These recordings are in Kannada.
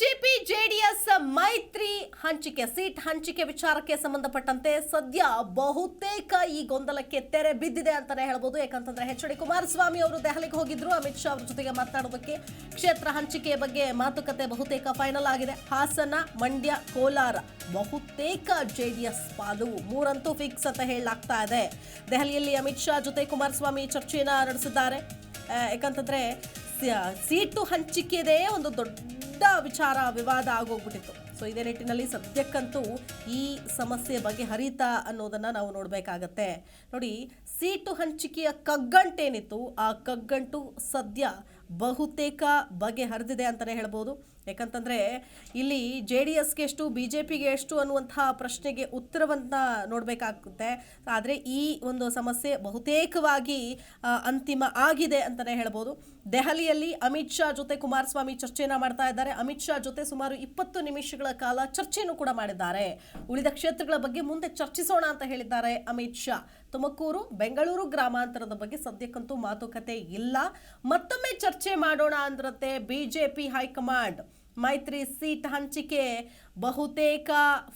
ಬಿಜೆಪಿ, ಜೆಡಿಎಸ್ ಮೈತ್ರಿ ಹಂಚಿಕೆ, ಸೀಟ್ ಹಂಚಿಕೆ ವಿಚಾರಕ್ಕೆ ಸಂಬಂಧಪಟ್ಟಂತೆ ಸದ್ಯ ಬಹುತೇಕ ಈ ಗೊಂದಲಕ್ಕೆ ತೆರೆ ಬಿದ್ದಿದೆ ಅಂತಾನೆ ಹೇಳ್ಬೋದು. ಯಾಕಂತಂದ್ರೆ ಎಚ್ ಡಿ ಕುಮಾರಸ್ವಾಮಿ ಅವರು ದೆಹಲಿಗೆ ಹೋಗಿದ್ರು. ಅಮಿತ್ ಶಾ ಅವರ ಜೊತೆಗೆ ಮಾತನಾಡೋದಕ್ಕೆ ಕ್ಷೇತ್ರ ಹಂಚಿಕೆ ಬಗ್ಗೆ ಮಾತುಕತೆ ಬಹುತೇಕ ಫೈನಲ್ ಆಗಿದೆ. ಹಾಸನ, ಮಂಡ್ಯ, ಕೋಲಾರ ಬಹುತೇಕ ಜೆಡಿಎಸ್ ಪಾಲು. ಮೂರಂತೂ ಫಿಕ್ಸ್ ಅಂತ ಹೇಳಲಾಗ್ತಾ ಇದೆ. ದೆಹಲಿಯಲ್ಲಿ ಅಮಿತ್ ಶಾ ಜೊತೆ ಕುಮಾರಸ್ವಾಮಿ ಚರ್ಚೆಯನ್ನ ನಡೆಸಿದ್ದಾರೆ. ಯಾಕಂತಂದ್ರೆ ಸೀಟು ಹಂಚಿಕೆದೇ ಒಂದು ದೊಡ್ಡ ವಿಚಾರ, ವಿವಾದ ಆಗೋಗ್ಬಿಟ್ಟಿತ್ತು. ಸೊ ಇದೇ ನಿಟ್ಟಿನಲ್ಲಿ ಸದ್ಯಕ್ಕಂತೂ ಈ ಸಮಸ್ಯೆ ಬಗ್ಗೆ ಬಗೆಹರಿತಾ ಅನ್ನೋದನ್ನು ನಾವು ನೋಡಬೇಕಾಗತ್ತೆ. ನೋಡಿ, ಸೀಟು ಹಂಚಿಕೆಯ ಕಗ್ಗಂಟೇನಿತ್ತು. ಆ ಕಗ್ಗಂಟು ಸದ್ಯ ಬಹುತೇಕ ಬಗೆಹರಿದಿದೆ ಅಂತಲೇ ಹೇಳ್ಬೋದು. ಯಾಕಂತಂದ್ರೆ ಇಲ್ಲಿ ಜೆ ಡಿ ಎಸ್ಗೆ ಎಷ್ಟು, ಬಿ ಜೆ ಪಿಗೆ ಎಷ್ಟು ಅನ್ನುವಂತಹ ಪ್ರಶ್ನೆಗೆ ಉತ್ತರವನ್ನ ನೋಡಬೇಕಾಗುತ್ತೆ. ಆದರೆ ಈ ಒಂದು ಸಮಸ್ಯೆ ಬಹುತೇಕವಾಗಿ ಅಂತಿಮ ಆಗಿದೆ ಅಂತಲೇ ಹೇಳ್ಬೋದು. ದೆಹಲಿಯಲ್ಲಿ ಅಮಿತ್ ಶಾ ಜೊತೆ ಕುಮಾರಸ್ವಾಮಿ ಚರ್ಚೆಯನ್ನ ಮಾಡ್ತಾ ಇದ್ದಾರೆ. ಅಮಿತ್ ಶಾ ಜೊತೆ ಸುಮಾರು ಇಪ್ಪತ್ತು ನಿಮಿಷಗಳ ಕಾಲ ಚರ್ಚೆಯನ್ನು ಕೂಡ ಮಾಡಿದ್ದಾರೆ. ಉಳಿದ ಕ್ಷೇತ್ರಗಳ ಬಗ್ಗೆ ಮುಂದೆ ಚರ್ಚಿಸೋಣ ಅಂತ ಹೇಳಿದ್ದಾರೆ ಅಮಿತ್ ಶಾ. ತುಮಕೂರು, ಬೆಂಗಳೂರು ಗ್ರಾಮಾಂತರದ ಬಗ್ಗೆ ಸದ್ಯಕ್ಕಂತೂ ಮಾತುಕತೆ ಇಲ್ಲ. ಮತ್ತೊಮ್ಮೆ ಚರ್ಚೆ ಮಾಡೋಣ ಅಂದ್ರಂತೆ ಬಿಜೆಪಿ ಹೈಕಮಾಂಡ್. ಮೈತ್ರಿ ಸೀಟ್ ಹಂಚಿಕೆ ಬಹುತೇಕ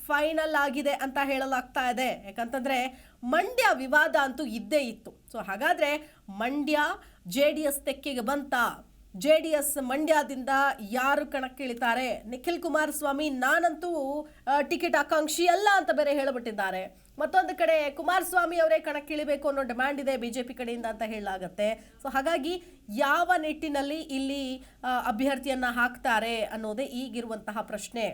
ಫೈನಲ್ ಆಗಿದೆ ಅಂತ ಹೇಳಲಾಗ್ತಾ ಇದೆ. ಯಾಕಂತಂದ್ರೆ ಮಂಡ್ಯ ವಿವಾದ ಅಂತೂ ಇದ್ದೇ ಇತ್ತು. ಸೊ ಹಾಗಾದ್ರೆ ಮಂಡ್ಯ ಜೆ ಡಿ ಎಸ್ ತೆಕ್ಕೆಗೆ ಬಂತ? ಜೆ ಡಿ ಎಸ್ ಮಂಡ್ಯದಿಂದ ಯಾರು ಕಣಕ್ಕಿಳಿತಾರೆ? ನಿಖಿಲ್ ಕುಮಾರಸ್ವಾಮಿ ನಾನಂತೂ ಟಿಕೆಟ್ ಆಕಾಂಕ್ಷಿ ಅಲ್ಲ ಅಂತ ಬೇರೆ ಹೇಳಿಬಿಟ್ಟಿದ್ದಾರೆ. ಮತ್ತೊಂದು ಕಡೆ ಕುಮಾರಸ್ವಾಮಿ ಅವರೇ ಕಣಕ್ಕಿಳಿಬೇಕು ಅನ್ನೋ ಡಿಮ್ಯಾಂಡ್ ಇದೆ ಬಿಜೆಪಿ ಕಡೆಯಿಂದ ಅಂತ ಹೇಳಲಾಗತ್ತೆ. ಸೊ ಹಾಗಾಗಿ ಯಾವ ನಿಟ್ಟಿನಲ್ಲಿ ಇಲ್ಲಿ ಅಭ್ಯರ್ಥಿಯನ್ನು ಹಾಕ್ತಾರೆ ಅನ್ನೋದೇ ಈಗಿರುವಂತಹ ಪ್ರಶ್ನೆ.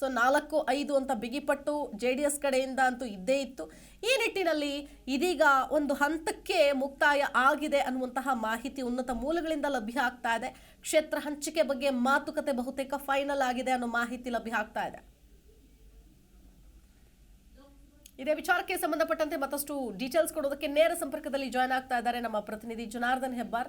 ಸೊ ನಾಲ್ಕು, ಐದು ಅಂತ ಬಿಗಿಪಟ್ಟು ಜೆ ಡಿ ಎಸ್ ಕಡೆಯಿಂದ ಅಂತೂ ಇದ್ದೇ ಇತ್ತು. ಈ ನಿಟ್ಟಿನಲ್ಲಿ ಇದೀಗ ಒಂದು ಹಂತಕ್ಕೆ ಮುಕ್ತಾಯ ಆಗಿದೆ ಅನ್ನುವಂತಹ ಮಾಹಿತಿ ಉನ್ನತ ಮೂಲಗಳಿಂದ ಲಭ್ಯ ಆಗ್ತಾ ಇದೆ. ಕ್ಷೇತ್ರ ಹಂಚಿಕೆ ಬಗ್ಗೆ ಮಾತುಕತೆ ಬಹುತೇಕ ಫೈನಲ್ ಆಗಿದೆ ಅನ್ನೋ ಮಾಹಿತಿ ಲಭ್ಯ ಆಗ್ತಾ ಇದೆ. ಇದೇ ವಿಚಾರಕ್ಕೆ ಸಂಬಂಧಪಟ್ಟಂತೆ ಮತ್ತಷ್ಟು ಡೀಟೇಲ್ಸ್ ಕೊಡೋದಕ್ಕೆ ನೇರ ಸಂಪರ್ಕದಲ್ಲಿ ಜಾಯ್ನ್ ಆಗ್ತಾ ಇದ್ದಾರೆ ನಮ್ಮ ಪ್ರತಿನಿಧಿ ಜನಾರ್ದನ್ ಹೆಬ್ಬಾರ್.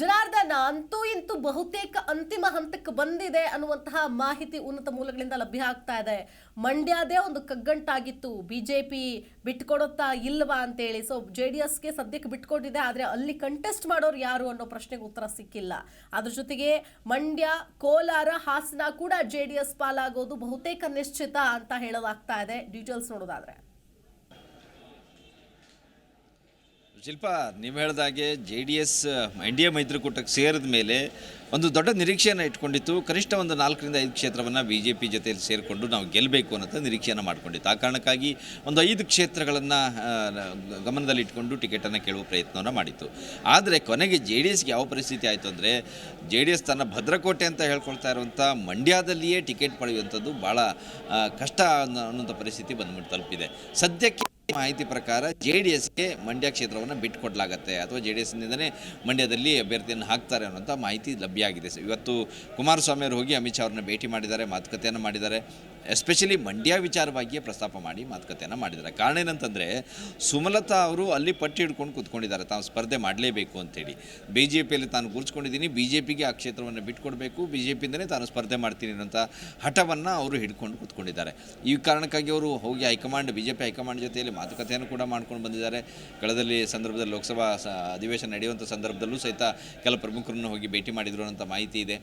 ಜನಾರ್ದನ್, ಅಂತೂ ಇಂತೂ ಬಹುತೇಕ ಅಂತಿಮ ಹಂತಕ್ಕೆ ಬಂದಿದೆ ಅನ್ನುವಂತಹ ಮಾಹಿತಿ ಉನ್ನತ ಮೂಲಗಳಿಂದ ಲಭ್ಯ ಆಗ್ತಾ ಇದೆ. ಮಂಡ್ಯದೇ ಒಂದು ಕಗ್ಗಂಟಾಗಿತ್ತು. ಬಿಜೆಪಿ ಬಿಟ್ಕೊಡುತ್ತಾ ಇಲ್ವಾ ಅಂತೇಳಿ. ಸೊ ಜೆ ಡಿ ಎಸ್ಗೆ ಸದ್ಯಕ್ಕೆ ಬಿಟ್ಕೊಟ್ಟಿದೆ, ಆದರೆ ಅಲ್ಲಿ ಕಂಟೆಸ್ಟ್ ಮಾಡೋರು ಯಾರು ಅನ್ನೋ ಪ್ರಶ್ನೆಗೆ ಉತ್ತರ ಸಿಕ್ಕಿಲ್ಲ. ಅದ್ರ ಜೊತೆಗೆ ಮಂಡ್ಯ, ಕೋಲಾರ, ಹಾಸನ ಕೂಡ ಜೆ ಡಿ ಎಸ್ ಪಾಲಾಗೋದು ಬಹುತೇಕ ನಿಶ್ಚಿತ ಅಂತ ಹೇಳಲಾಗ್ತಾ ಇದೆ. ಡೀಟೇಲ್ಸ್ ನೋಡೋದಾದ್ರೆ. ಶಿಲ್ಪ, ನೀವು ಹೇಳ್ದಾಗೆ J D S N D A ಮೈತ್ರಿಕೂಟಕ್ಕೆ ಸೇರಿದ ಮೇಲೆ ಒಂದು ದೊಡ್ಡ ನಿರೀಕ್ಷೆಯನ್ನು ಇಟ್ಕೊಂಡಿತ್ತು. ಕನಿಷ್ಠ ಒಂದು ನಾಲ್ಕರಿಂದ ಐದು ಕ್ಷೇತ್ರವನ್ನು ಬಿ ಜೆ ಪಿ ಜೊತೆಯಲ್ಲಿ ಸೇರಿಕೊಂಡು ನಾವು ಗೆಲ್ಲಬೇಕು ಅನ್ನೋ ನಿರೀಕ್ಷೆಯನ್ನು ಮಾಡ್ಕೊಂಡಿತ್ತು. ಆ ಕಾರಣಕ್ಕಾಗಿ ಒಂದು ಐದು ಕ್ಷೇತ್ರಗಳನ್ನು ಗಮನದಲ್ಲಿಟ್ಕೊಂಡು ಟಿಕೆಟನ್ನು ಕೇಳುವ ಪ್ರಯತ್ನವನ್ನು ಮಾಡಿತ್ತು. ಆದರೆ ಕೊನೆಗೆ ಜೆ ಡಿ ಎಸ್ಗೆ ಯಾವ ಪರಿಸ್ಥಿತಿ ಆಯಿತು ಅಂದರೆ ಜೆ ಡಿ ಎಸ್ ತನ್ನ ಭದ್ರಕೋಟೆ ಅಂತ ಹೇಳ್ಕೊಳ್ತಾ ಇರುವಂಥ ಮಂಡ್ಯದಲ್ಲಿಯೇ ಟಿಕೆಟ್ ಪಡೆಯುವಂಥದ್ದು ಭಾಳ ಕಷ್ಟ ಅನ್ನೋ ಅನ್ನೋಂಥ ಪರಿಸ್ಥಿತಿ ಬಂದ್ಬಿಟ್ಟು ತಲುಪಿದೆ. ಸದ್ಯಕ್ಕೆ ಮಾಹಿತಿ ಪ್ರಕಾರ ಜೆ ಡಿ ಎಸ್ಗೆ ಮಂಡ್ಯ ಕ್ಷೇತ್ರವನ್ನು ಬಿಟ್ಟುಕೊಡ್ಲಾಗತ್ತೆ ಅಥವಾ ಜೆ ಡಿ ಎಸ್ನಿಂದನೇ ಮಂಡ್ಯದಲ್ಲಿ ಅಭ್ಯರ್ಥಿಯನ್ನು ಹಾಕ್ತಾರೆ ಅನ್ನೋಂಥ ಮಾಹಿತಿ ಲಭ್ಯ ಆಗಿದೆ. ಇವತ್ತು ಕುಮಾರಸ್ವಾಮಿ ಅವರು ಹೋಗಿ ಅಮಿತ್ ಶಾ ಅವ್ರನ್ನ ಭೇಟಿ ಮಾಡಿದ್ದಾರೆ, ಮಾತುಕತೆಯನ್ನು ಮಾಡಿದ್ದಾರೆ. ಎಸ್ಪೆಷಲಿ ಮಂಡ್ಯ ವಿಚಾರವಾಗಿಯೇ ಪ್ರಸ್ತಾಪ ಮಾಡಿ ಮಾತುಕತೆಯನ್ನು ಮಾಡಿದ್ದಾರೆ. ಕಾರಣ ಏನಂತಂದರೆ, ಸುಮಲತಾ ಅವರು ಅಲ್ಲಿ ಪಟ್ಟಿ ಹಿಡ್ಕೊಂಡು ಕೂತ್ಕೊಂಡಿದ್ದಾರೆ. ತಾವು ಸ್ಪರ್ಧೆ ಮಾಡಲೇಬೇಕು ಅಂತೇಳಿ. ಬಿ ಜೆ ಪಿಯಲ್ಲಿ ತಾನು ಗುರುಸ್ಕೊಂಡಿದ್ದೀನಿ ಬಿ ಜೆ ಪಿಗೆ ಆ ಕ್ಷೇತ್ರವನ್ನು ಬಿಟ್ಕೊಡ್ಬೇಕು. ಬಿ ಜೆ ಪಿಯಿಂದಲೇ ತಾನು ಸ್ಪರ್ಧೆ ಮಾಡ್ತೀನಿ ಅನ್ನೋಂಥ ಹಠವನ್ನು ಅವರು ಹಿಡ್ಕೊಂಡು ಕೂತ್ಕೊಂಡಿದ್ದಾರೆ. ಈ ಕಾರಣಕ್ಕಾಗಿ ಅವರು ಹೋಗಿ high command B J P high command ಜೊತೆಯಲ್ಲಿ ಮಾತುಕತೆಯನ್ನು ಕೂಡ ಮಾಡ್ಕೊಂಡು ಬಂದಿದ್ದಾರೆ. ಕಳೆದಲ್ಲಿ ಸಂದರ್ಭದಲ್ಲಿ ಲೋಕಸಭಾ ಅಧಿವೇಶನ ನಡೆಯುವಂಥ ಸಂದರ್ಭದಲ್ಲೂ ಸಹಿತ ಕೆಲ ಪ್ರಮುಖರನ್ನು ಹೋಗಿ ಭೇಟಿ ಮಾಡಿದ್ರು ಅನ್ನೋಂಥ ಮಾಹಿತಿ ಇದೆ.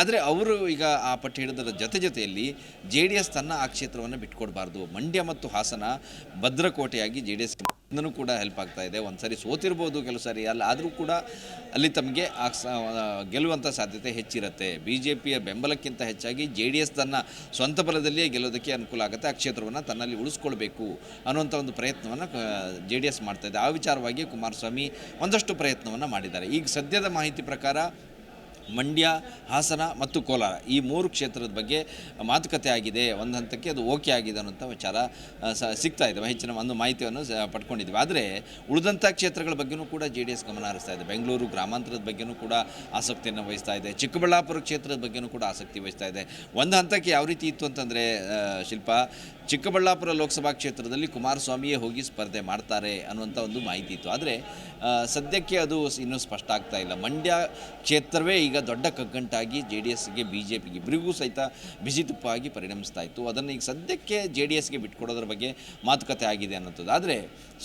ಆದರೆ ಅವರು ಈಗ ಆ ಪಟ್ಟಿ ಹಿಡಿದರ ಜೊತೆ ಜೊತೆಯಲ್ಲಿ ಜೆ ಡಿ ತನ್ನ ಆ ಕ್ಷೇತ್ರವನ್ನು ಬಿಟ್ಕೊಡಬಾರ್ದು. ಮಂಡ್ಯ ಮತ್ತು ಹಾಸನ ಭದ್ರಕೋಟೆಯಾಗಿ ಜೆ ಡಿ ಎಸ್ ಕೂಡ ಹೆಲ್ಪ್ ಆಗ್ತಾ ಇದೆ. ಒಂದು ಸರಿ ಸೋತಿರ್ಬೋದು ಕೆಲವು ಸಾರಿ, ಅಲ್ಲ ಆದರೂ ಕೂಡ ಅಲ್ಲಿ ತಮಗೆ ಗೆಲ್ಲುವಂಥ ಸಾಧ್ಯತೆ ಹೆಚ್ಚಿರುತ್ತೆ. ಬಿ ಜೆ ಪಿಯ ಬೆಂಬಲಕ್ಕಿಂತ ಹೆಚ್ಚಾಗಿ ಜೆ ಡಿ ಎಸ್ ತನ್ನ ಸ್ವಂತ ಬಲದಲ್ಲಿಯೇ ಗೆಲ್ಲೋದಕ್ಕೆ ಅನುಕೂಲ ಆಗುತ್ತೆ. ಆ ಕ್ಷೇತ್ರವನ್ನು ತನ್ನಲ್ಲಿ ಉಳಿಸ್ಕೊಳ್ಬೇಕು ಅನ್ನುವಂಥ ಒಂದು ಪ್ರಯತ್ನವನ್ನು ಜೆ ಡಿ ಎಸ್ ಮಾಡ್ತಾ ಇದೆ. ಆ ವಿಚಾರವಾಗಿ ಕುಮಾರಸ್ವಾಮಿ ಒಂದಷ್ಟು ಪ್ರಯತ್ನವನ್ನು ಮಾಡಿದ್ದಾರೆ. ಈಗ ಸದ್ಯದ ಮಾಹಿತಿ ಪ್ರಕಾರ ಮಂಡ್ಯ, ಹಾಸನ ಮತ್ತು ಕೋಲಾರ. ಈ ಮೂರು ಕ್ಷೇತ್ರದ ಬಗ್ಗೆ ಮಾತುಕತೆ ಆಗಿದೆ. ಒಂದು ಹಂತಕ್ಕೆ ಅದು ಓಕೆ ಆಗಿದೆ ಅನ್ನೋಂಥ ವಿಚಾರ ಸಿಗ್ತಾ ಇದೆ. ಹೆಚ್ಚಿನ ಒಂದು ಮಾಹಿತಿಯನ್ನು ಪಡ್ಕೊಂಡಿದ್ವಿ. ಆದರೆ ಉಳಿದಂಥ ಕ್ಷೇತ್ರಗಳ ಬಗ್ಗೆಯೂ ಕೂಡ ಜೆ ಡಿ ಎಸ್ ಗಮನ ಹರಿಸ್ತಾ ಇದೆ. ಬೆಂಗಳೂರು ಗ್ರಾಮಾಂತರದ ಬಗ್ಗೆಯೂ ಕೂಡ ಆಸಕ್ತಿಯನ್ನು ವಹಿಸ್ತಾ ಇದೆ. ಚಿಕ್ಕಬಳ್ಳಾಪುರ ಕ್ಷೇತ್ರದ ಬಗ್ಗೆಯೂ ಕೂಡ ಆಸಕ್ತಿ ವಹಿಸ್ತಾ ಇದೆ. ಒಂದು ಹಂತಕ್ಕೆ ಯಾವ ರೀತಿ ಇತ್ತು ಅಂತಂದರೆ ಶಿಲ್ಪ ಚಿಕ್ಕಬಳ್ಳಾಪುರ ಲೋಕಸಭಾ ಕ್ಷೇತ್ರದಲ್ಲಿ ಕುಮಾರಸ್ವಾಮಿಯೇ ಹೋಗಿ ಸ್ಪರ್ಧೆ ಮಾಡ್ತಾರೆ ಅನ್ನುವಂಥ ಒಂದು ಮಾಹಿತಿ ಇತ್ತು. ಆದರೆ ಸದ್ಯಕ್ಕೆ ಅದು ಇನ್ನೂ ಸ್ಪಷ್ಟ ಆಗ್ತಾ ಇಲ್ಲ. ಮಂಡ್ಯ ಕ್ಷೇತ್ರವೇ ಈಗ ದೊಡ್ಡ ಕಗ್ಗಂಟಾಗಿ ಜೆ ಡಿ ಎಸ್ಗೆ ಬಿ ಜೆ ಪಿಗೆ ಇಬ್ಬರಿಗೂ ಸಹಿತ ಬಿಸಿ ಪರಿಣಮಿಸ್ತಾ ಇತ್ತು. ಅದನ್ನು ಈಗ ಸದ್ಯಕ್ಕೆ ಜೆ ಡಿ ಎಸ್ಗೆ ಬಿಟ್ಕೊಡೋದ್ರ ಬಗ್ಗೆ ಮಾತುಕತೆ ಆಗಿದೆ ಅನ್ನೋದು ಆದರೆ,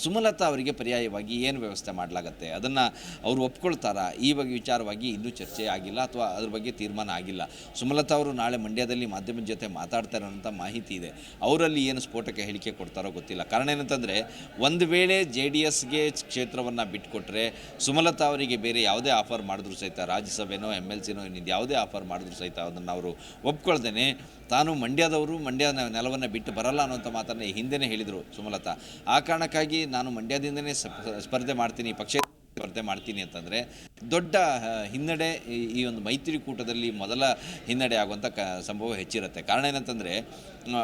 ಸುಮಲತಾ ಅವರಿಗೆ ಪರ್ಯಾಯವಾಗಿ ಏನು ವ್ಯವಸ್ಥೆ ಮಾಡಲಾಗತ್ತೆ? ಅದನ್ನು ಅವರು ಒಪ್ಕೊಳ್ತಾರಾ? ಈ ಬಗ್ಗೆ ವಿಚಾರವಾಗಿ ಇನ್ನೂ ಚರ್ಚೆ ಆಗಿಲ್ಲ ಅಥವಾ ಅದ್ರ ಬಗ್ಗೆ ತೀರ್ಮಾನ ಆಗಿಲ್ಲ? ಸುಮಲತಾ ಅವರು ನಾಳೆ ಮಂಡ್ಯದಲ್ಲಿ ಮಾಧ್ಯಮದ ಜೊತೆ ಮಾತಾಡ್ತಾರೆ ಅನ್ನೋಂಥ ಮಾಹಿತಿ ಇದೆ. ಅವರಲ್ಲಿ ಏನು ಸ್ಫೋಟಕ್ಕೆ ಹೇಳಿಕೆ ಕೊಡ್ತಾರೋ ಗೊತ್ತಿಲ್ಲ. ಕಾರಣ ಏನಂತಂದರೆ, ಒಂದು ವೇಳೆ ಜೆ ಡಿ ಎಸ್ಗೆ ಕ್ಷೇತ್ರವನ್ನು ಬಿಟ್ಟುಕೊಟ್ರೆ ಸುಮಲತಾ ಅವರಿಗೆ ಬೇರೆ ಯಾವುದೇ ಆಫರ್ ಮಾಡಿದ್ರು ಸಹಿತ ರಾಜ್ಯಸಭೆನೋ ಎಂ ಎಲ್ ಸಿನೋ, ಇನ್ನಿದು ಯಾವುದೇ ಆಫರ್ ಮಾಡಿದ್ರು ಸಹಿತ ಅದನ್ನು ಅವರು ಒಪ್ಕೊಳ್ದೇನೆ, ತಾನು ಮಂಡ್ಯದವರು, ಮಂಡ್ಯ ನೆಲವನ್ನು ಬಿಟ್ಟು ಬರಲ್ಲ ಅನ್ನೋಂಥ ಮಾತನ್ನು ಹಿಂದೆನೇ ಹೇಳಿದರು ಸುಮಲತಾ. ಆ ಕಾರಣಕ್ಕಾಗಿ ನಾನು ಮಂಡ್ಯದಿಂದನೇ ಸ್ಪ- ಸ್ಪರ್ಧೆ ಮಾಡ್ತೀನಿ, ಪಕ್ಷ ಸ್ಪರ್ಧೆ ಮಾಡ್ತೀನಿ ಅಂತಂದರೆ ದೊಡ್ಡ ಹಿನ್ನಡೆ ಈ- ಒಂದು ಮೈತ್ರಿಕೂಟದಲ್ಲಿ ಮೊದಲ ಹಿನ್ನಡೆ ಆಗುವಂಥ ಕ, ಸಂಭವ ಹೆಚ್ಚಿರುತ್ತೆ. ಕಾರಣ ಏನಂತಂದರೆ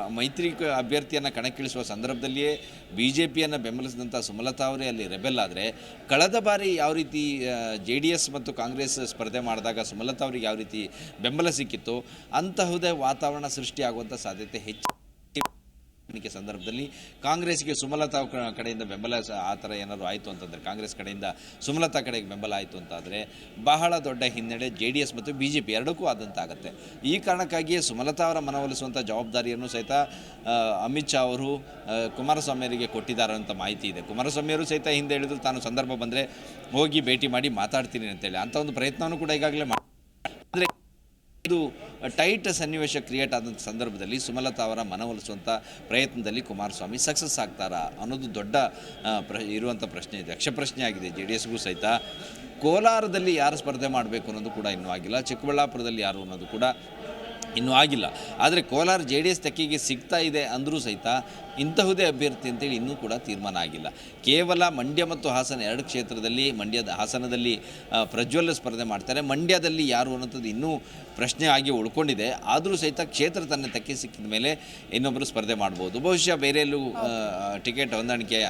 ಮೈತ್ರಿ ಅಭ್ಯರ್ಥಿಯನ್ನು ಕಣಕ್ಕಿಳಿಸುವ ಸಂದರ್ಭದಲ್ಲಿಯೇ ಬಿ ಜೆ ಪಿಯನ್ನು ಬೆಂಬಲಿಸಿದಂಥ ಸುಮಲತಾ ಅವರೇ ಅಲ್ಲಿ ರೆಬೆಲ್ ಆದರೆ, ಕಳೆದ ಬಾರಿ ಯಾವ ರೀತಿ ಜೆ ಡಿ ಎಸ್ ಮತ್ತು ಕಾಂಗ್ರೆಸ್ ಸ್ಪರ್ಧೆ ಮಾಡಿದಾಗ ಸುಮಲತಾ ಅವರಿಗೆ ಯಾವ ರೀತಿ ಬೆಂಬಲ ಸಿಕ್ಕಿತ್ತು, ಅಂತಹುದೇ ವಾತಾವರಣ ಸೃಷ್ಟಿಯಾಗುವಂಥ ಸಾಧ್ಯತೆ ಹೆಚ್ಚು. ಎನ್ನಿಕೆ ಸಂದರ್ಭದಲ್ಲಿ ಕಾಂಗ್ರೆಸ್ಗೆ ಸುಮಲತಾ ಕಡೆಯಿಂದ ಬೆಂಬಲ ಆ ಥರ ಏನಾದರೂ ಆಯಿತು ಅಂತಂದರೆ, ಕಾಂಗ್ರೆಸ್ ಕಡೆಯಿಂದ ಸುಮಲತಾ ಕಡೆಗೆ ಬೆಂಬಲ ಆಯಿತು ಅಂತಾದರೆ, ಬಹಳ ದೊಡ್ಡ ಹಿನ್ನಡೆ ಜೆ ಡಿ ಎಸ್ ಮತ್ತು ಬಿ ಜೆ ಪಿ ಎರಡಕ್ಕೂ ಆದಂತಾಗುತ್ತೆ. ಈ ಕಾರಣಕ್ಕಾಗಿಯೇ ಸುಮಲತಾ ಅವರ ಮನವೊಲಿಸುವಂಥ ಜವಾಬ್ದಾರಿಯನ್ನು ಸಹಿತ ಅಮಿತ್ ಶಾ ಅವರು ಕುಮಾರಸ್ವಾಮಿಯವರಿಗೆ ಕೊಟ್ಟಿದ್ದಾರೆ ಅಂತ ಮಾಹಿತಿ ಇದೆ. ಕುಮಾರಸ್ವಾಮಿಯವರು ಸಹಿತ ಹಿಂದೆ ಹೇಳಿದ್ರು ತಾನು ಸಂದರ್ಭ ಬಂದರೆ ಹೋಗಿ ಭೇಟಿ ಮಾಡಿ ಮಾತಾಡ್ತೀನಿ ಅಂತೇಳಿ. ಅಂಥ ಒಂದು ಪ್ರಯತ್ನವೂ ಕೂಡ ಈಗಾಗಲೇ ಮಾಡಿ ಇದು ಟೈಟ್ ಸನ್ನಿವೇಶ ಕ್ರಿಯೇಟ್ ಆದಂಥ ಸಂದರ್ಭದಲ್ಲಿ ಸುಮಲತಾ ಅವರ ಮನವೊಲಿಸುವಂಥ ಪ್ರಯತ್ನದಲ್ಲಿ ಕುಮಾರಸ್ವಾಮಿ ಸಕ್ಸಸ್ ಆಗ್ತಾರಾ ಅನ್ನೋದು ದೊಡ್ಡ ಪ್ರ, ಇರುವಂಥ ಪ್ರಶ್ನೆ ಇದೆ. ಯಕ್ಷಪ್ರಶ್ನೆ ಆಗಿದೆ ಜೆ ಡಿ ಎಸ್ಗೂ ಸಹಿತ. ಕೋಲಾರದಲ್ಲಿ ಯಾರು ಸ್ಪರ್ಧೆ ಮಾಡಬೇಕು ಅನ್ನೋದು ಕೂಡ ಇನ್ನೂ ಆಗಿಲ್ಲ. ಚಿಕ್ಕಬಳ್ಳಾಪುರದಲ್ಲಿ ಯಾರು ಅನ್ನೋದು ಕೂಡ ಇನ್ನೂ ಆಗಿಲ್ಲ. ಆದರೆ ಕೋಲಾರ ಜೆ ಡಿ ಎಸ್ ತೆಕ್ಕಿಗೆ ಸಿಗ್ತಾ ಇದೆ ಅಂದರೂ ಸಹಿತ ಇಂತಹುದೇ ಅಭ್ಯರ್ಥಿ ಅಂತೇಳಿ ಇನ್ನೂ ಕೂಡ ತೀರ್ಮಾನ ಆಗಿಲ್ಲ. ಕೇವಲ ಮಂಡ್ಯ ಮತ್ತು ಹಾಸನ ಎರಡು ಕ್ಷೇತ್ರದಲ್ಲಿ, ಮಂಡ್ಯದ ಹಾಸನದಲ್ಲಿ ಪ್ರಜ್ವಲ್ಲ ಪ್ರಜ್ವಲ್ ಸ್ಪರ್ಧೆ ಮಾಡ್ತಾರೆ. ಮಂಡ್ಯದಲ್ಲಿ ಯಾರು ಅನ್ನೋಂಥದ್ದು ಇನ್ನೂ ಪ್ರಶ್ನೆ ಆಗಿ ಉಳ್ಕೊಂಡಿದೆ. ಆದರೂ ಸಹಿತ ಕ್ಷೇತ್ರ ತನ್ನ ತೆಕ್ಕೆ ಸಿಕ್ಕಿದ ಮೇಲೆ ಇನ್ನೊಬ್ಬರು ಸ್ಪರ್ಧೆ ಮಾಡ್ಬೋದು. ಬಹುಶಃ ಬೇರೆ ಎಲ್ಲೂ ಟಿಕೆಟ್ ಹೊಂದಾಣಿಕೆ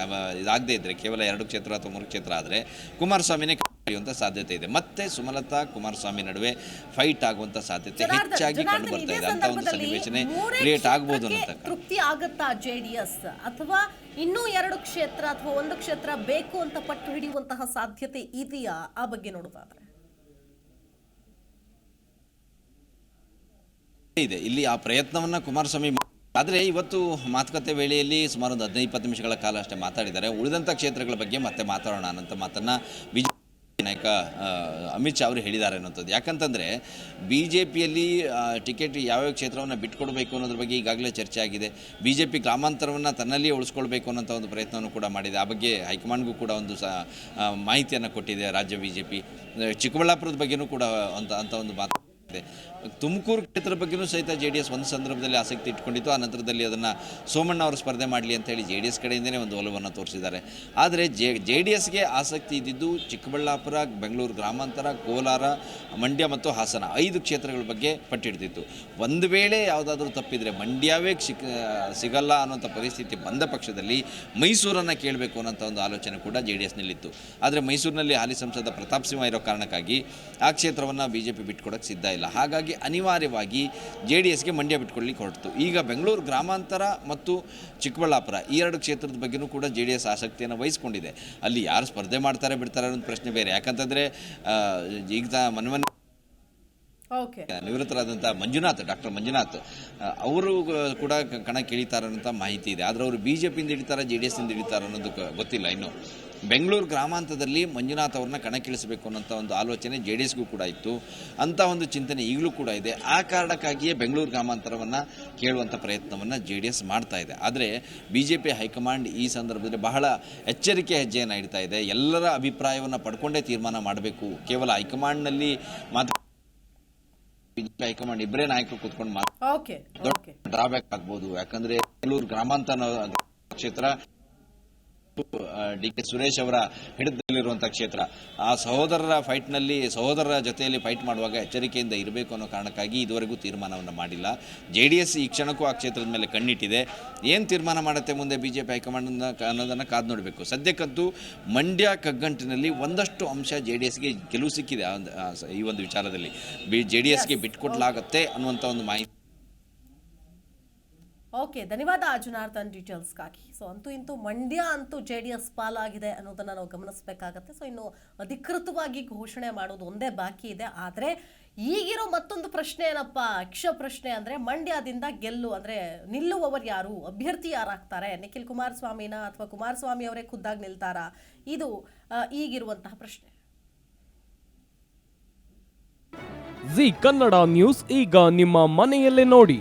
ಇದಾಗದೇ ಇದ್ದರೆ ಕೇವಲ ಎರಡು ಕ್ಷೇತ್ರ ಅಥವಾ ಮೂರು ಕ್ಷೇತ್ರ ಆದರೆ. ಕುಮಾರಸ್ವಾಮಿನೇ ಪಡೆಯುವಂಥ ಸಾಧ್ಯತೆ ಇದೆ. ಮತ್ತೆ ಸುಮಲತಾ ಕುಮಾರಸ್ವಾಮಿ ನಡುವೆ ಫೈಟ್ ಆಗುವಂತ ಸಾಧ್ಯತೆ ಹೆಚ್ಚಾಗಿ ಕಂಡು ಬರ್ತಾ ಇದೆ ಅಂತ ಒಂದು ಸನ್ನಿವೇಶನೆ ಕ್ರಿಯೇಟ್ ಆಗ್ಬೋದು ಅಂತ ತೃಪ್ತಿ ಆಗುತ್ತಾ ಜೆಡಿಎಸ್? ಅಥವಾ ಇನ್ನೂ ಎರಡು ಕ್ಷೇತ್ರ ಅಥವಾ ಒಂದು ಕ್ಷೇತ್ರ ಬೇಕು ಅಂತ ಪಟ್ಟು ಹಿಡಿಯುವಂತಹ ಸಾಧ್ಯತೆ ಇದೆಯಾ? ಆ ಬಗ್ಗೆ ನೋಡೋದಾದ್ರೆ. ಇದೆ. ಇಲ್ಲಿ ಆ ಪ್ರಯತ್ನವನ್ನ ಕುಮಾರಸ್ವಾಮಿ ಆದರೆ ಇವತ್ತು ಮಾತುಕತೆ ವೇಳೆಯಲ್ಲಿ ಸುಮಾರು ಒಂದು ಹದಿನೈದು ಇಪ್ಪತ್ತು ನಿಮಿಷಗಳ ಕಾಲ ಅಷ್ಟೇ ಮಾತಾಡಿದ್ದಾರೆ. ಉಳಿದಂಥ ಕ್ಷೇತ್ರಗಳ ಬಗ್ಗೆ ಮತ್ತೆ ಮಾತಾಡೋಣ ಅನ್ನೋಂಥ ಮಾತನ್ನು ಬಿಜೆಪಿ ನಾಯಕ ಅಮಿತ್ ಶಾ ಅವರು ಹೇಳಿದ್ದಾರೆ ಅನ್ನೋಂಥದ್ದು ಯಾಕಂತಂದರೆ ಬಿ ಜೆ ಪಿಯಲ್ಲಿ ಟಿಕೆಟ್ ಯಾವ್ಯಾವ ಕ್ಷೇತ್ರವನ್ನು ಬಿಟ್ಕೊಡ್ಬೇಕು ಅನ್ನೋದ್ರ ಬಗ್ಗೆ ಈಗಾಗಲೇ ಚರ್ಚೆ ಆಗಿದೆ. ಬಿ ಜೆ ಪಿ ಗ್ರಾಮಾಂತರವನ್ನು ತನ್ನಲ್ಲಿಯೇ ಉಳಿಸ್ಕೊಳ್ಬೇಕು ಅನ್ನೋಂಥ ಒಂದು ಪ್ರಯತ್ನವನ್ನು ಕೂಡ ಮಾಡಿದೆ. ಆ ಬಗ್ಗೆ ಹೈಕಮಾಂಡ್ಗೂ ಕೂಡ ಒಂದು ಸ ಮಾಹಿತಿಯನ್ನು ಕೊಟ್ಟಿದೆ ರಾಜ್ಯ ಬಿ ಜೆ ಪಿ ಚಿಕ್ಕಬಳ್ಳಾಪುರದ ಬಗ್ಗೆಯೂ ಕೂಡ ಅಂತ ಅಂತ ಒಂದು ಮಾತು. ಇದೆ ತುಮಕೂರು ಕ್ಷೇತ್ರದ ಬಗ್ಗೆನೂ ಸಹಿತ ಜೆ ಡಿ ಎಸ್ ಒಂದು ಸಂದರ್ಭದಲ್ಲಿ ಆಸಕ್ತಿ ಇಟ್ಕೊಂಡಿತ್ತು. ಆ ನಂತರದಲ್ಲಿ ಅದನ್ನು ಸೋಮಣ್ಣ ಅವರು ಸ್ಪರ್ಧೆ ಮಾಡಲಿ ಅಂತೇಳಿ ಜೆ ಡಿ ಎಸ್ ಕಡೆಯಿಂದಲೇ ಒಂದು ಒಲವನ್ನು ತೋರಿಸಿದ್ದಾರೆ. ಆದರೆ ಜೆ ಜೆ ಡಿ ಎಸ್ಗೆ ಆಸಕ್ತಿ ಇದ್ದಿದ್ದು ಚಿಕ್ಕಬಳ್ಳಾಪುರ, ಬೆಂಗಳೂರು ಗ್ರಾಮಾಂತರ, ಕೋಲಾರ, ಮಂಡ್ಯ ಮತ್ತು ಹಾಸನ ಐದು ಕ್ಷೇತ್ರಗಳ ಬಗ್ಗೆ ಪಟ್ಟಿಡ್ತಿತ್ತು. ಒಂದು ವೇಳೆ ಯಾವುದಾದ್ರೂ ತಪ್ಪಿದರೆ ಮಂಡ್ಯವೇ ಸಿಕ್ ಸಿಗಲ್ಲ ಅನ್ನೋಂಥ ಪರಿಸ್ಥಿತಿ ಬಂದ ಪಕ್ಷದಲ್ಲಿ ಮೈಸೂರನ್ನು ಕೇಳಬೇಕು ಅನ್ನೋಂಥ ಒಂದು ಆಲೋಚನೆ ಕೂಡ ಜೆ ಡಿ ಎಸ್ನಲ್ಲಿತ್ತು ಆದರೆ ಮೈಸೂರಿನಲ್ಲಿ ಹಾಲಿ ಸಂಸದ ಪ್ರತಾಪ್ ಸಿಂಹ ಇರೋ ಕಾರಣಕ್ಕಾಗಿ ಆ ಕ್ಷೇತ್ರವನ್ನು ಬಿ ಜೆ ಪಿ ಬಿಟ್ಕೊಡೋಕ್ಕೆ ಸಿದ್ಧ ಇಲ್ಲ. ಹಾಗಾಗಿ ಅನಿವಾರ್ಯವಾಗಿ ಜೆ ಡಿ ಎಸ್ಗೆ ಮಂಡ್ಯ ಬಿಟ್ಕೊಳ್ಳಿಕ್ಕೆ ಹೊರಟಿತು ಈಗ ಬೆಂಗಳೂರು ಗ್ರಾಮಾಂತರ ಮತ್ತು ಚಿಕ್ಕಬಳ್ಳಾಪುರ ಈ ಎರಡು ಕ್ಷೇತ್ರದ ಬಗ್ಗೆನೂ ಕೂಡ ಜೆ ಡಿ ಎಸ್ ಆಸಕ್ತಿಯನ್ನು ವಹಿಸ್ಕೊಂಡಿದೆ. ಅಲ್ಲಿ ಯಾರು ಸ್ಪರ್ಧೆ ಮಾಡ್ತಾರೆ ಬಿಡ್ತಾರೆ ಅನ್ನೋ ಪ್ರಶ್ನೆ ಬೇರೆ. ಯಾಕಂತಂದರೆ ಈಗ ಓಕೆ. ನಿವೃತ್ತರಾದಂಥ ಮಂಜುನಾಥ್ ಡಾಕ್ಟರ್ ಮಂಜುನಾಥ್ ಅವರು ಕೂಡ ಕಣಕ್ಕೆ ಇಳಿತಾರ ಅನ್ನೋಂಥ ಮಾಹಿತಿ ಇದೆ. ಆದರೆ ಅವರು ಬಿ ಜೆ ಪಿಯಿಂದ ಹಿಡಿತಾರೆ ಜೆ ಡಿ ಎಸ್ನಿಂದ ಹಿಡಿತಾರೆ ಅನ್ನೋದು ಗ- ಗೊತ್ತಿಲ್ಲ ಇನ್ನು. ಬೆಂಗಳೂರು ಗ್ರಾಮಾಂತರದಲ್ಲಿ ಮಂಜುನಾಥ್ ಅವ್ರನ್ನ ಕಣಕ್ಕಿಳಿಸಬೇಕು ಅನ್ನೋಂಥ ಒಂದು ಆಲೋಚನೆ ಜೆ ಡಿ ಎಸ್ಗೂ ಕೂಡ ಇತ್ತು. ಅಂಥ ಒಂದು ಚಿಂತನೆ ಈಗಲೂ ಕೂಡ ಇದೆ. ಆ ಕಾರಣಕ್ಕಾಗಿಯೇ ಬೆಂಗಳೂರು ಗ್ರಾಮಾಂತರವನ್ನು ಕೇಳುವಂಥ ಪ್ರಯತ್ನವನ್ನು ಜೆ ಡಿ ಎಸ್ ಮಾಡ್ತಾ ಇದೆ. ಆದರೆ ಬಿ ಜೆ ಪಿ ಹೈಕಮಾಂಡ್ ಈ ಸಂದರ್ಭದಲ್ಲಿ ಬಹಳ ಎಚ್ಚರಿಕೆ ಹೆಜ್ಜೆಯನ್ನು ಇಡ್ತಾ ಇದೆ. ಎಲ್ಲರ ಅಭಿಪ್ರಾಯವನ್ನು ಪಡ್ಕೊಂಡೇ ತೀರ್ಮಾನ ಮಾಡಬೇಕು. ಕೇವಲ ಹೈಕಮಾಂಡ್ನಲ್ಲಿ ಮಾತ್ರ ಬಿಜೆಪಿ ಹೈಕಮಾಂಡ್ ಇಬ್ಬರೇ ನಾಯಕರು ಕೂತ್ಕೊಂಡು ಡ್ರಾಬ್ಯಾಕ್ ಆಗ್ಬೋದು. ಯಾಕಂದ್ರೆ ಬೆಂಗಳೂರು ಗ್ರಾಮಾಂತರ ಕ್ಷೇತ್ರ ಡಿ ಕೆ ಸುರೇಶ್ ಅವರ ಹಿಡಿದಲ್ಲಿರುವಂತಹ ಕ್ಷೇತ್ರ. ಆ ಸಹೋದರರ ಫೈಟ್ನಲ್ಲಿ ಸಹೋದರರ ಜೊತೆಯಲ್ಲಿ ಫೈಟ್ ಮಾಡುವಾಗ ಎಚ್ಚರಿಕೆಯಿಂದ ಇರಬೇಕು ಅನ್ನೋ ಕಾರಣಕ್ಕಾಗಿ ಇದುವರೆಗೂ ತೀರ್ಮಾನವನ್ನು ಮಾಡಿಲ್ಲ. ಜೆ ಡಿ ಎಸ್ ಈ ಕ್ಷಣಕ್ಕೂ ಆ ಕ್ಷೇತ್ರದ ಮೇಲೆ ಕಣ್ಣಿಟ್ಟಿದೆ. ಏನು ತೀರ್ಮಾನ ಮಾಡುತ್ತೆ ಮುಂದೆ ಬಿ ಜೆ ಪಿ ಹೈಕಮಾಂಡ್ ಅನ್ನೋದನ್ನು ಕಾದು ನೋಡಬೇಕು. ಸದ್ಯಕ್ಕಂತೂ ಮಂಡ್ಯ, ಕಗ್ಗಂಟಿನಲ್ಲಿ ಒಂದಷ್ಟು ಅಂಶ ಜೆ ಡಿ ಎಸ್ಗೆ ಗೆಲುವು ಸಿಕ್ಕಿದೆ ಈ ಒಂದು ವಿಚಾರದಲ್ಲಿ. ಬಿ, ಜೆ ಡಿ ಎಸ್ಗೆ ಬಿಟ್ಕೊಡ್ಲಾಗತ್ತೆ ಅನ್ನುವಂಥ ಒಂದು ಮಾಹಿತಿ ಓಕೆ ಧನ್ಯವಾದ ಜನಾರ್ದನ್ ಡೀಟೇಲ್ಸ್ಗಾಗಿ ಸೊ ಅಂತೂ ಇಂತೂ ಮಂಡ್ಯ ಅಂತೂ ಜೆ ಡಿ ಎಸ್ ಪಾಲಾಗಿದೆ ಅನ್ನೋದನ್ನು ನಾವು ಗಮನಿಸಬೇಕಾಗತ್ತೆ. ಸೊ ಇನ್ನು ಅಧಿಕೃತವಾಗಿ ಘೋಷಣೆ ಮಾಡೋದು ಒಂದೇ ಬಾಕಿ ಇದೆ. ಆದರೆ ಈಗಿರೋ ಮತ್ತೊಂದು ಪ್ರಶ್ನೆ ಏನಪ್ಪ? ಯಕ್ಷ ಪ್ರಶ್ನೆ ಅಂದರೆ ಮಂಡ್ಯದಿಂದ ಗೆಲ್ಲು ಅಂದರೆ ನಿಲ್ಲುವವರು ಯಾರು? ಅಭ್ಯರ್ಥಿ ಯಾರಾಗ್ತಾರೆ? ನಿಖಿಲ್ ಕುಮಾರಸ್ವಾಮಿನ ಅಥವಾ ಕುಮಾರಸ್ವಾಮಿ ಅವರೇ ಖುದ್ದಾಗಿ ನಿಲ್ತಾರಾ? ಇದು ಈಗಿರುವಂತಹ ಪ್ರಶ್ನೆ. ಜಿ ಕನ್ನಡ ನ್ಯೂಸ್ ಈಗ ನಿಮ್ಮ ಮನೆಯಲ್ಲೇ ನೋಡಿ.